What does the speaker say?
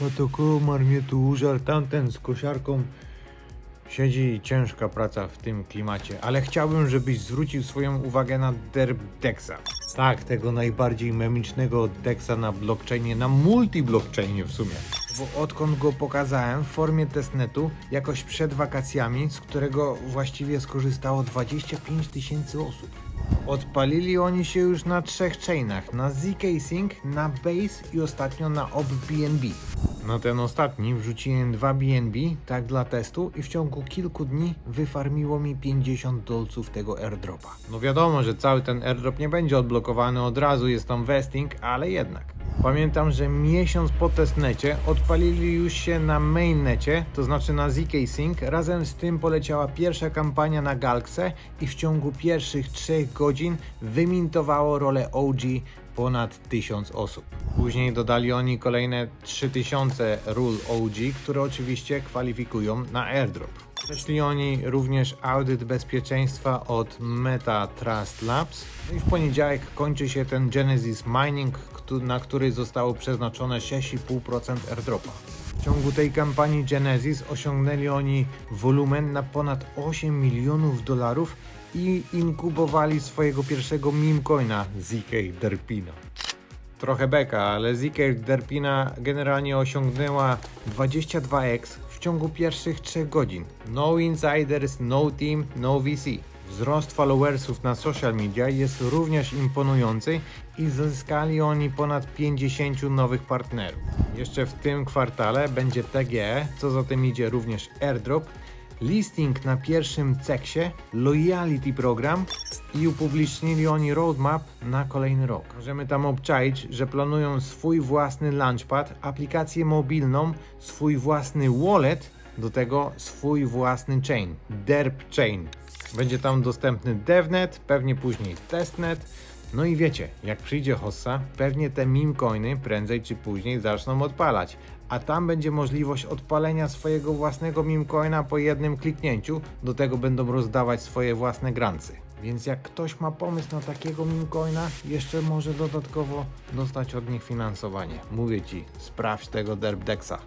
A to komar mnie tu użarł, tamten z kosiarką. Siedzi ciężka praca w tym klimacie, ale chciałbym, żebyś zwrócił swoją uwagę na Derb Dexa. Tak, tego najbardziej memicznego Dexa na blockchainie, na multi-blockchainie w sumie. Bo odkąd go pokazałem w formie testnetu, jakoś przed wakacjami, z którego właściwie skorzystało 25 tysięcy osób. Odpalili oni się już na trzech chainach, na ZK Sync, na Base i ostatnio na OP BNB. Na ten ostatni wrzuciłem dwa BNB, tak dla testu i w ciągu kilku dni wyfarmiło mi 50 dolców tego airdropa. No wiadomo, że cały ten airdrop nie będzie odblokowany od razu, jest tam vesting, ale jednak. Pamiętam, że miesiąc po testnecie odpalili już się na mainnecie, to znaczy na ZK Sync. Razem z tym poleciała pierwsza kampania na Galkse i w ciągu pierwszych 3 godzin wymintowało rolę OG ponad 1000 osób. Później dodali oni kolejne 3000 ról OG, które oczywiście kwalifikują na airdrop. Przeszli oni również audyt bezpieczeństwa od Meta Trust Labs. No i w poniedziałek kończy się ten Genesis Mining, na który zostało przeznaczone 6,5% airdropa. W ciągu tej kampanii Genesis osiągnęli oni wolumen na ponad 8 milionów dolarów i inkubowali swojego pierwszego meme coina ZK Derpina. Trochę beka, ale ZK Derpina generalnie osiągnęła 22x w ciągu pierwszych 3 godzin. No insiders, no team, no VC. Wzrost followersów na social media jest również imponujący i zyskali oni ponad 50 nowych partnerów. Jeszcze w tym kwartale będzie TGE, co za tym idzie również airdrop, listing na pierwszym ceksie, loyalty program i upublicznili oni roadmap na kolejny rok. Możemy tam obczaić, że planują swój własny launchpad, aplikację mobilną, swój własny wallet, do tego swój własny chain, Derp Chain. Będzie tam dostępny DevNet, pewnie później testnet. No i wiecie, jak przyjdzie hossa, pewnie te meme prędzej czy później zaczną odpalać, a tam będzie możliwość odpalenia swojego własnego meme po jednym kliknięciu, do tego będą rozdawać swoje własne grancy. Więc jak ktoś ma pomysł na takiego meme coina, jeszcze może dodatkowo dostać od nich finansowanie. Mówię ci, sprawdź tego Derbdexa.